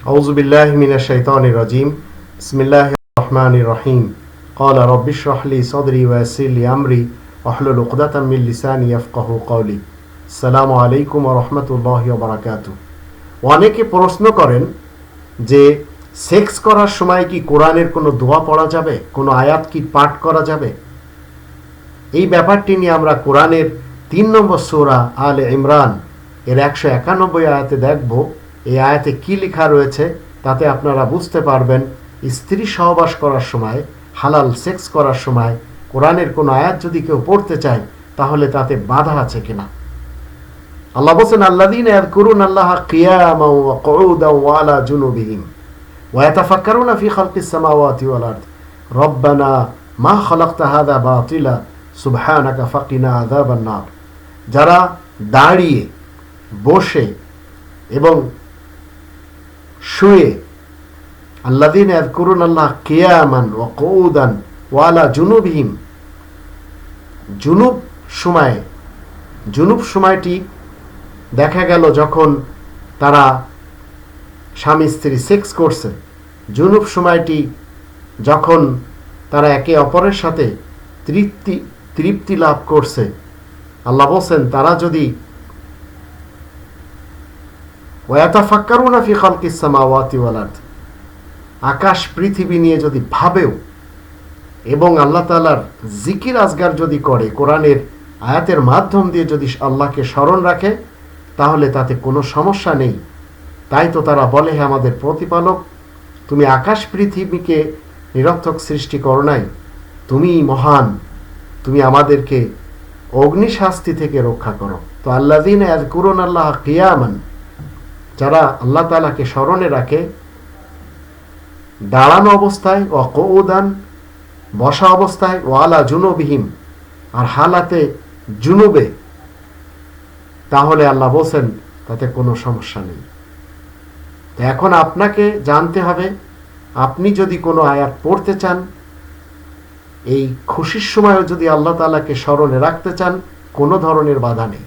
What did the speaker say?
أعوذ بالله من الشيطان الرجيم بسم الله الرحمن الرحيم قال رب اشرح لي صدري ويسر لي أمري واحلل عقدة من لساني يفقه قولي السلام عليكم ورحمة الله وبركاته অনেকে প্রশ্ন করেন যে সেক্স করার সময় কি কোরআনের কোনো দোয়া পড়া যাবে কোনো আয়াত কি পাঠ করা যাবে এই ব্যাপারটি নিয়ে আমরা কোরআনের তিন নম্বর সোরা আল ইমরান এর একশো একানব্বই আয়াতে দেখব এই আয়াতে কি লেখা রয়েছে তাতে আপনারা বুঝতে পারবেন, স্ত্রী সহবাস করার সময়, হালাল সেক্স করার সময়, কোরআনের কোনো আয়াত যদি কেউ পড়তে চায়, তাহলে তাতে বাধা আছে কিনা? আল্লাহ বলছেন আল্লাদিন করুন আল্লাহ কিয়ামা ওয়া কুউদান ওয়া আলা জুনুবিহিম ওয়া ইয়াতাফাক্কারুনা ফি খালকিস সামাওয়াতি ওয়াল আরদ। রব্বানা মা খালাকতা হাদা বাতিলা, সুবহানাকা ফাকিনা আযাবান নার। যারা দাঁড়িয়ে, বসে এবং শুয়ে আল্লাদিন করুন আল্লাহ কিয়ামান ও কৌদান ওয়ালা জুনুবহিম। জুনুব সময়ে, জুনুব সময়টি দেখা গেল যখন তারা স্বামী স্ত্রী সেক্স করছে। জুনুব সময়টি যখন তারা একে অপরের সাথে তৃপ্তি তৃপ্তি লাভ করছে। আল্লাহ বলছেন, তারা যদি ওয়াতাফাক্কারুনা ফি খালকিস সামাওয়াতি ওয়াল আরদ। আকাশ, পৃথিবী নিয়ে যদি ভাবেও এবং আল্লাহ তাআলার জিকির আজগার যদি করে, কোরআনের আয়াতের মাধ্যম দিয়ে যদি আল্লাহকে স্মরণ রাখে, তাহলে তাতে কোনো সমস্যা নেই। তাই তো তারা বলে, হে আমাদের প্রতিপালক, তুমি আকাশ, পৃথিবীকে নিরর্থক সৃষ্টি করো নাই। তুমি মহান। তুমি আমাদেরকে অগ্নিশাস্তি থেকে রক্ষা করো। তো আল্লাহ দিন করুন আল্লাহ কিয়ামান যারা আল্লাহ তালাকে স্মরণে রাখে, দাঁড়ানো অবস্থায় ও কৌদান বসা অবস্থায় ওয়ালা জুনবিহীন আর হালাতে জুনুবে, তাহলে আল্লাহ বলছেন, তাতে কোনো সমস্যা নেই। তো এখন আপনাকে জানতে হবে, আপনি যদি কোনো আয়াত পড়তে চান, এই খুশির সময়ও যদি আল্লাহ তালাকে স্মরণে রাখতে চান, কোনো ধরনের বাধা নেই।